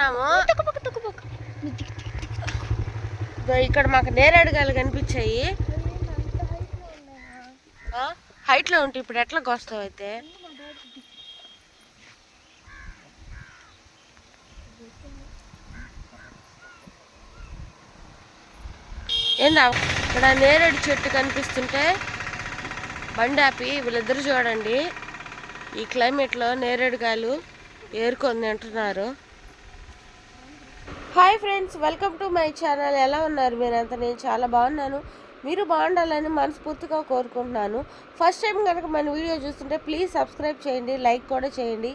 వెళ్తున్నాము ఇక్కడ మాకు నేరేడుగాయలు కనిపించాయి. హైట్లో ఉంటే ఇప్పుడు ఎట్లా కోస్తావు అయితే? ఏందా? ఇక్కడ నేరేడు చెట్టు కనిపిస్తుంటే బండి ఆపి వీళ్ళిద్దరు చూడండి. ఈ క్లైమేట్లో నేరేడుగాయలు ఏరుకొని తింటున్నారు hi friends welcome to my channel. ఎలా ఉన్నారు మీరంతా? నేను చాలా బాగున్నాను. మీరు బాగుండాలని మనస్ఫూర్తిగా కోరుకుంటున్నాను. ఫస్ట్ టైం కనుక మన వీడియో చూస్తుంటే ప్లీజ్ సబ్స్క్రైబ్ చేయండి లైక్ కూడా చేయండి.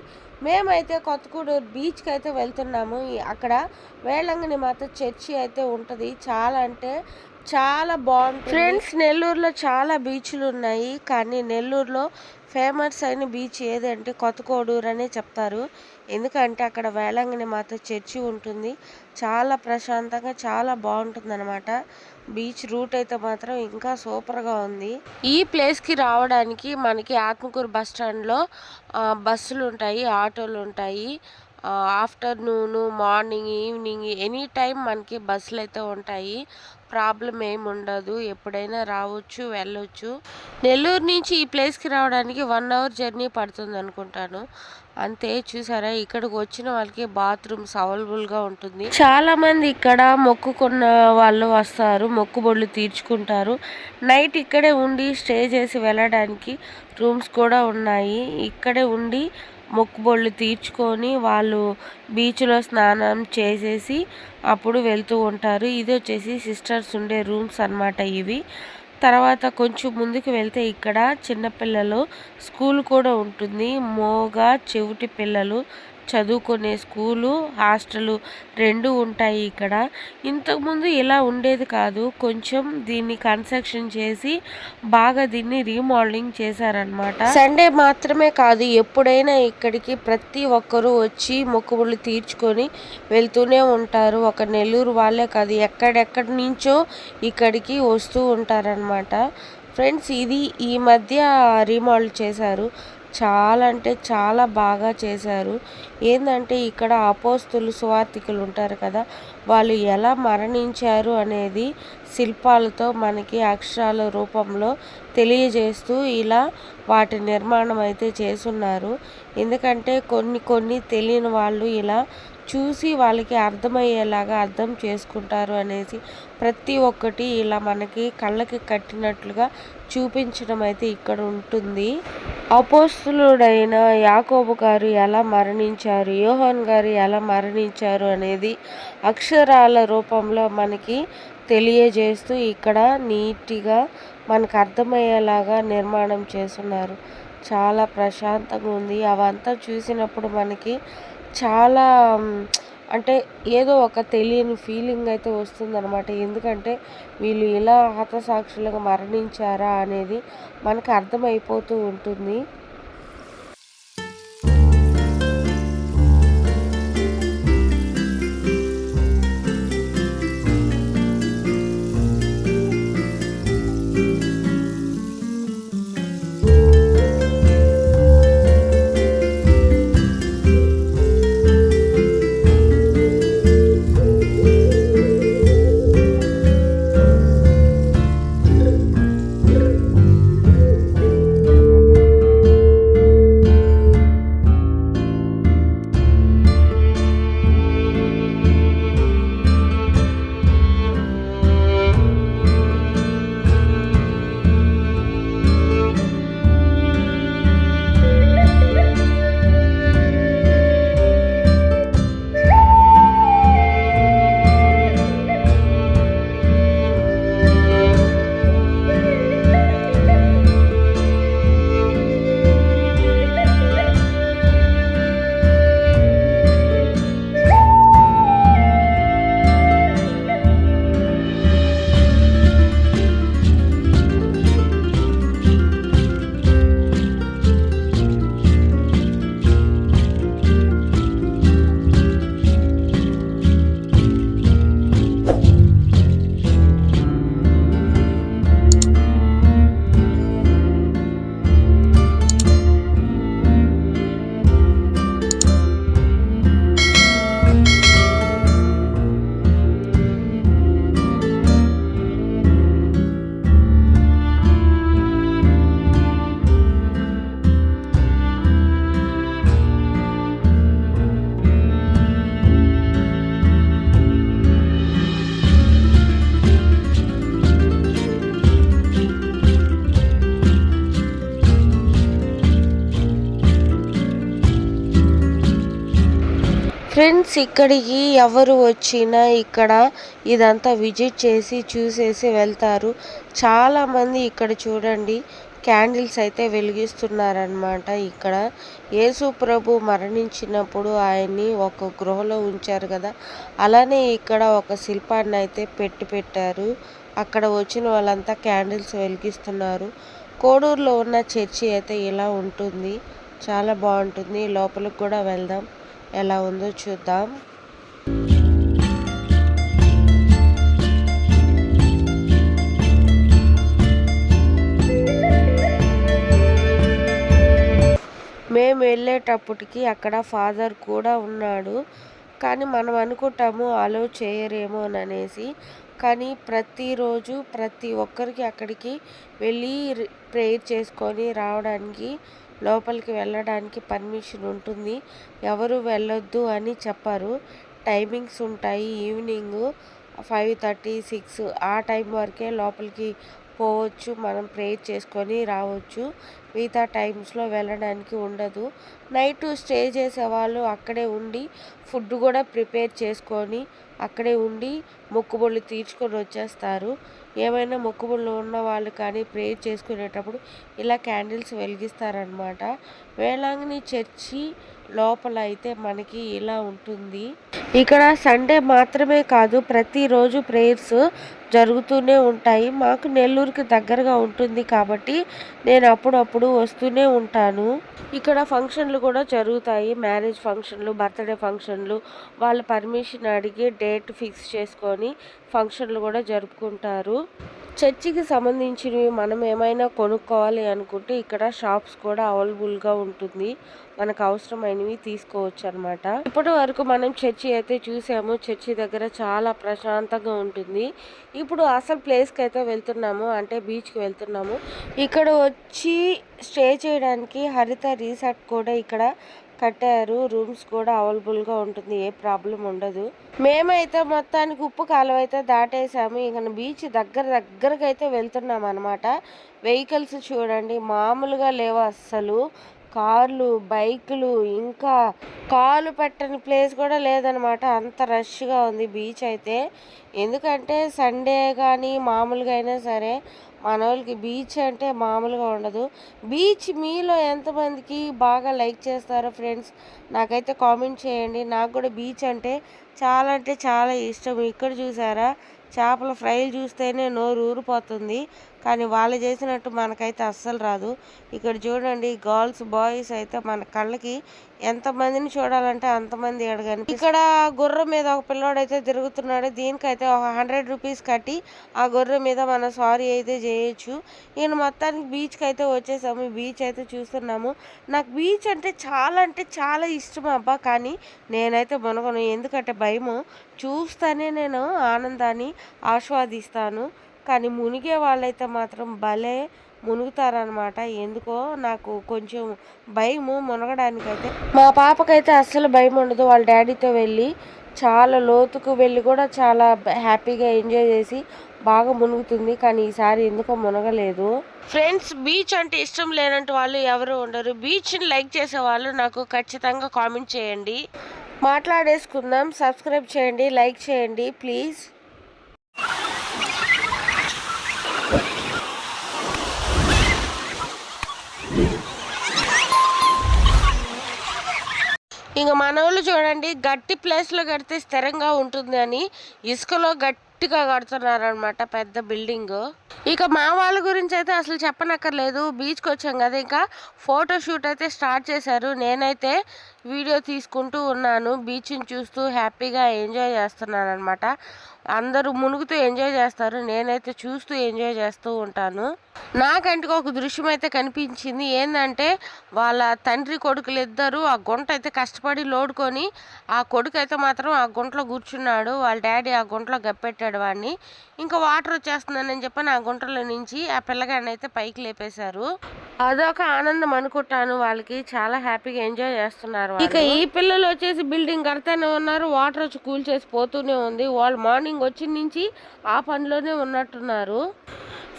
మేమైతే కొత్తగూడూరు బీచ్కి అయితే వెళ్తున్నాము. అక్కడ వేళంగని మాత చర్చి అయితే ఉంటుంది. చాలా అంటే చాలా బాగుంటుంది. ఫ్రెండ్స్ నెల్లూరులో చాలా బీచ్లు ఉన్నాయి. కానీ నెల్లూరులో ఫేమస్ అయిన బీచ్ ఏదంటే కొత్తకోడూరు అనే చెప్తారు. ఎందుకంటే అక్కడ వేలంగిని మాత చర్చి ఉంటుంది. చాలా ప్రశాంతంగా చాలా బాగుంటుంది అనమాట బీచ్ రూట్ అయితే మాత్రం ఇంకా సూపర్గా ఉంది. ఈ ప్లేస్కి రావడానికి మనకి ఆత్మకూరు బస్ స్టాండ్లో బస్సులు ఉంటాయి ఆటోలు ఉంటాయి. Afternoon morning evening any time మనకి బస్సులు అయితే ఉంటాయి. ప్రాబ్లం ఏమి ఉండదు. ఎప్పుడైనా రావచ్చు వెళ్ళొచ్చు. నెల్లూరు నుంచి ఈ ప్లేస్కి రావడానికి వన్ అవర్ జర్నీ పడుతుంది అనుకుంటాను. అంతే చూసారా? ఇక్కడికి వచ్చిన వాళ్ళకి బాత్రూమ్స్ అవైలబుల్గా ఉంటుంది. చాలామంది ఇక్కడ మొక్కుకున్న వాళ్ళు వస్తారు. మొక్కుబొళ్ళు తీర్చుకుంటారు. నైట్ ఇక్కడే ఉండి స్టే చేసి వెళ్ళడానికి రూమ్స్ కూడా ఉన్నాయి. ఇక్కడే ఉండి మొక్కుబళ్ళు తీర్చుకొని వాళ్ళు బీచ్లో స్నానం చేసేసి అప్పుడు వెళ్తూ ఉంటారు. ఇది వచ్చేసి సిస్టర్స్ ఉండే రూమ్స్ అన్నమాట ఇవి. తర్వాత కొంచెం ముందుకు వెళ్తే ఇక్కడ చిన్నపిల్లలు స్కూల్ కూడా ఉంటుంది. మోగా చెవిటి పిల్లలు చదువుకునే స్కూలు హాస్టలు రెండు ఉంటాయి ఇక్కడ. ఇంతకుముందు ఇలా ఉండేది కాదు. కొంచెం దీన్ని కన్స్ట్రక్షన్ చేసి బాగా దీన్ని రీమోడలింగ్ చేశారనమాట సండే మాత్రమే కాదు ఎప్పుడైనా ఇక్కడికి ప్రతి ఒక్కరూ వచ్చి మొక్కుబడులు తీర్చుకొని వెళ్తూనే ఉంటారు. ఒక నెల్లూరు వాళ్ళే కాదు ఎక్కడెక్కడి నుంచో ఇక్కడికి వస్తూ ఉంటారనమాట ఫ్రెండ్స్ ఇది ఈ మధ్య రీమోడల్ చేశారు. చాలా అంటే చాలా బాగా చేశారు. ఏంటంటే ఇక్కడ అపోస్తులు సువార్థికులు ఉంటారు కదా వాళ్ళు ఎలా మరణించారు అనేది శిల్పాలతో మనకి అక్షరాల రూపంలో తెలియజేస్తూ ఇలా వాటి నిర్మాణం అయితే చేసున్నారు ఎందుకంటే కొన్ని కొన్ని తెలియని వాళ్ళు ఇలా చూసి వాళ్ళకి అర్థమయ్యేలాగా అర్థం చేసుకుంటారు అనేసి ప్రతి ఒక్కటి ఇలా మనకి కళ్ళకి కట్టినట్లుగా చూపించడం అయితే ఇక్కడ ఉంటుంది. అపోస్తులుడైన యాకోబు గారు ఎలా మరణించారు? యోహన్ గారు ఎలా మరణించారు అనేది అక్షరాల రూపంలో మనకి తెలియజేస్తూ ఇక్కడ నీట్గా మనకు అర్థమయ్యేలాగా నిర్మాణం చేస్తున్నారు. చాలా ప్రశాంతంగా ఉంది. అవంతా చూసినప్పుడు మనకి చాలా అంటే ఏదో ఒక తెలియని ఫీలింగ్ అయితే వస్తుందన్నమాట. ఎందుకంటే వీళ్ళు ఇలా హతసాక్షులుగా మరణించారా అనేది మనకు అర్థమైపోతూ ఉంటుంది. ఫ్రెండ్స్ ఇక్కడికి ఎవరు వచ్చినా ఇక్కడ ఇదంతా విజిట్ చేసి చూసేసి వెళ్తారు. చాలామంది ఇక్కడ చూడండి క్యాండిల్స్ అయితే వెలిగిస్తున్నారనమాట ఇక్కడ. యేసు ప్రభు మరణించినప్పుడు ఆయన్ని ఒక గృహలో ఉంచారు కదా అలానే ఇక్కడ ఒక శిల్పాన్ని అయితే పెట్టి పెట్టారు. అక్కడ వచ్చిన వాళ్ళంతా క్యాండిల్స్ వెలిగిస్తున్నారు. కోడూరులో ఉన్న చర్చి అయితే ఇలా ఉంటుంది. చాలా బాగుంటుంది. లోపలికి కూడా వెళ్దాం. ఎలా ఉందో చూద్దాం. మేము వెళ్ళేటప్పటికి అక్కడ ఫాదర్ కూడా ఉన్నాడు. కానీ మనం అనుకుంటాము అలో చేయరేమో అని అనేసి. కానీ ప్రతిరోజు ప్రతి ఒక్కరికి అక్కడికి వెళ్ళి ప్రేయర్ చేసుకొని రావడానికి లోపలికి వెళ్ళడానికి పర్మిషన్ ఉంటుంది. ఎవరు వెళ్ళొద్దు అని చెప్పారు. టైమింగ్స్ ఉంటాయి. ఈవినింగ్ ఫైవ్ థర్టీ సిక్స్ ఆ టైం వరకే లోపలికి పోవచ్చు. మనం ప్రేయర్ చేసుకొని రావచ్చు. మిగతా టైమ్స్లో వెళ్ళడానికి ఉండదు. నైట్ స్టే చేసే వాళ్ళు అక్కడే ఉండి ఫుడ్ కూడా ప్రిపేర్ చేసుకొని అక్కడే ఉండి మొక్కుబళ్ళు తీర్చుకొని వచ్చేస్తారు. ఏమైనా మొక్కుబళ్ళు ఉన్న వాళ్ళు కానీ ప్రేయర్ చేసుకునేటప్పుడు ఇలా క్యాండిల్స్ వెలిగిస్తారనమాట వేళాంగిని చర్చి లోపల అయితే మనకి ఇలా ఉంటుంది. ఇక్కడ సండే మాత్రమే కాదు ప్రతిరోజు ప్రేయర్స్ జరుగుతూనే ఉంటాయి. మాకు నెల్లూరుకి దగ్గరగా ఉంటుంది కాబట్టి నేను అప్పుడప్పుడు వస్తూనే ఉంటాను. ఇక్కడ ఫంక్షన్లు కూడా జరుగుతాయి. మ్యారేజ్ ఫంక్షన్లు బర్త్డే ఫంక్షన్లు. వాళ్ళ పర్మిషన్ అడిగి డేట్ ఫిక్స్ చేసుకొని ఫంక్షన్లు కూడా జరుపుకుంటారు. చర్చికి సంబంధించినవి మనం ఏమైనా కొనుక్కోవాలి అనుకుంటే ఇక్కడ షాప్స్ కూడా అవైలబుల్గా ఉంటుంది. మనకు అవసరమైనవి తీసుకోవచ్చు అనమాట ఇప్పటి వరకు మనం చర్చి అయితే చూసాము. చర్చి దగ్గర చాలా ప్రశాంతంగా ఉంటుంది. ఇప్పుడు అసలు ప్లేస్కి అయితే వెళ్తున్నాము. అంటే బీచ్కి వెళ్తున్నాము. ఇక్కడ వచ్చి స్టే చేయడానికి హరిత రీసార్ట్ కూడా ఇక్కడ కట్టారు. రూమ్స్ కూడా అవైలబుల్గా ఉంటుంది. ఏ ప్రాబ్లం ఉండదు. మేమైతే మొత్తానికి ఉప్పు కాలువ అయితే దాటేసాము. ఇక బీచ్ దగ్గర దగ్గరకు అయితే వెళ్తున్నాం అనమాట వెహికల్స్ చూడండి మామూలుగా లేవు అస్సలు. కార్లు బైకులు ఇంకా కాలు పెట్టని ప్లేస్ కూడా లేదనమాట అంత రష్గా ఉంది బీచ్ అయితే. ఎందుకంటే సండే కానీ మామూలుగా అయినా సరే మన వాళ్ళకి బీచ్ అంటే మామూలుగా ఉండదు. బీచ్ మీలో ఎంతమందికి బాగా లైక్ చేస్తారో ఫ్రెండ్స్ నాకైతే కామెంట్ చేయండి. నాకు కూడా బీచ్ అంటే చాలా అంటే చాలా ఇష్టం. ఇక్కడ చూసారా? చేపల ఫ్రైలు చూస్తేనే నోరు ఊరిపోతుంది. కానీ వాళ్ళు చేసినట్టు మనకైతే అస్సలు రాదు. ఇక్కడ చూడండి గర్ల్స్ బాయ్స్ అయితే మన కళ్ళకి ఎంతమందిని చూడాలంటే అంతమంది ఎడగాని ఇక్కడ గుర్రం మీద ఒక పిల్లోడు అయితే తిరుగుతున్నాడు. దీనికైతే ఒక హండ్రెడ్ రూపీస్ కట్టి ఆ గుర్రం మీద మన సారీ అయితే చేయొచ్చు. నేను మొత్తానికి బీచ్కి అయితే వచ్చేసాము. బీచ్ అయితే చూస్తున్నాము. నాకు బీచ్ అంటే చాలా అంటే చాలా ఇష్టం అబ్బా కానీ నేనైతే మునగను. ఎందుకంటే భయము. చూస్తానే నేను ఆనందాన్ని ఆస్వాదిస్తాను. కానీ మునిగే వాళ్ళైతే మాత్రం భలే మునుగుతారనమాట ఎందుకో నాకు కొంచెం భయము మునగడానికైతే. మా పాపకైతే అస్సలు భయం ఉండదు. వాళ్ళ డాడీతో వెళ్ళి చాలా లోతుకు వెళ్ళి కూడా చాలా హ్యాపీగా ఎంజాయ్ చేసి బాగా మునుగుతుంది. కానీ ఈసారి ఎందుకో మునగలేదు. ఫ్రెండ్స్ బీచ్ అంటే ఇష్టం లేనంటే వాళ్ళు ఎవరు ఉండరు. బీచ్ని లైక్ చేసే వాళ్ళు నాకు ఖచ్చితంగా కామెంట్ చేయండి. మాట్లాడేసుకుందాం. సబ్స్క్రైబ్ చేయండి. లైక్ చేయండి. ప్లీజ్. ఇంక మనవాళ్ళు చూడండి గట్టి ప్లేస్లో కడితే స్థిరంగా ఉంటుంది అని ఇసుకలో గట్టిగా కడుతున్నారనమాట పెద్ద బిల్డింగ్ ఇక మా వాళ్ళ గురించి అయితే అసలు చెప్పనక్కర్లేదు బీచ్కి వచ్చాం కదా ఇంకా ఫోటో షూట్ అయితే స్టార్ట్ చేశారు. నేనైతే వీడియో తీసుకుంటూ ఉన్నాను. బీచ్ని చూస్తూ హ్యాపీగా ఎంజాయ్ చేస్తున్నాను అనమాట అందరూ మునుగుతూ ఎంజాయ్ చేస్తారు. నేనైతే చూస్తూ ఎంజాయ్ చేస్తూ ఉంటాను. నాకంటే ఒక దృశ్యం అయితే కనిపించింది. ఏంటంటే వాళ్ళ తండ్రి కొడుకులు ఇద్దరు ఆ గుంట అయితే కష్టపడి లోడుకొని ఆ కొడుకు అయితే మాత్రం ఆ గుంటలో కూర్చున్నాడు. వాళ్ళ డాడీ ఆ గుంటలో గప్పెట్టాడు వాడిని. ఇంకా వాటర్ వచ్చేస్తుందని చెప్పని ఆ గుంటలో నుంచి ఆ పిల్లగాడిని అయితే పైకి లేపేశారు. అదొక ఆనందం అనుకుంటాను వాళ్ళకి. చాలా హ్యాపీగా ఎంజాయ్ చేస్తున్నారు ఇక ఈ పిల్లలు వచ్చేసి బిల్డింగ్ కడతానే ఉన్నారు. వాటర్ వచ్చి కూల్ చేసి పోతూనే ఉంది. వాళ్ళు మార్నింగ్ వచ్చిన నుంచి ఆ పనిలోనే ఉన్నట్టున్నారు.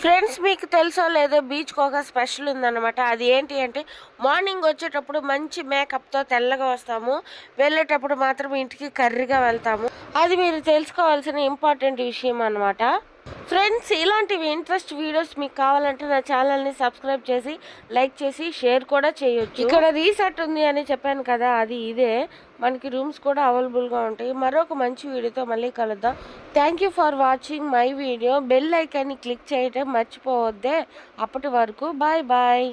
ఫ్రెండ్స్ మీకు తెలుసో లేదో బీచ్కి ఒక స్పెషల్ ఉందన్నమాట. అది ఏంటి అంటే మార్నింగ్ వచ్చేటప్పుడు మంచి మేకప్తో తెల్లగా వస్తాము. వెళ్ళేటప్పుడు మాత్రం ఇంటికి కర్రీగా వెళ్తాము. అది మీరు తెలుసుకోవాల్సిన ఇంపార్టెంట్ విషయం అనమాట ఫ్రెండ్స్ ఇలాంటివి ఇంట్రెస్ట్ వీడియోస్ మీకు కావాలంటే నా ఛానల్ని సబ్స్క్రైబ్ చేసి లైక్ చేసి షేర్ కూడా చేయొచ్చు. ఇక్కడ రీసెట్ ఉంది అని చెప్పాను కదా అది ఇదే. మనకి రూమ్స్ కూడా అవైలబుల్గా ఉంటాయి. మరొక మంచి వీడియోతో మళ్ళీ కలుద్దాం. Thank you for watching my video bell ఐకాన్ని క్లిక్ చేయటం మర్చిపోవద్దే. అప్పటి వరకు బాయ్ బాయ్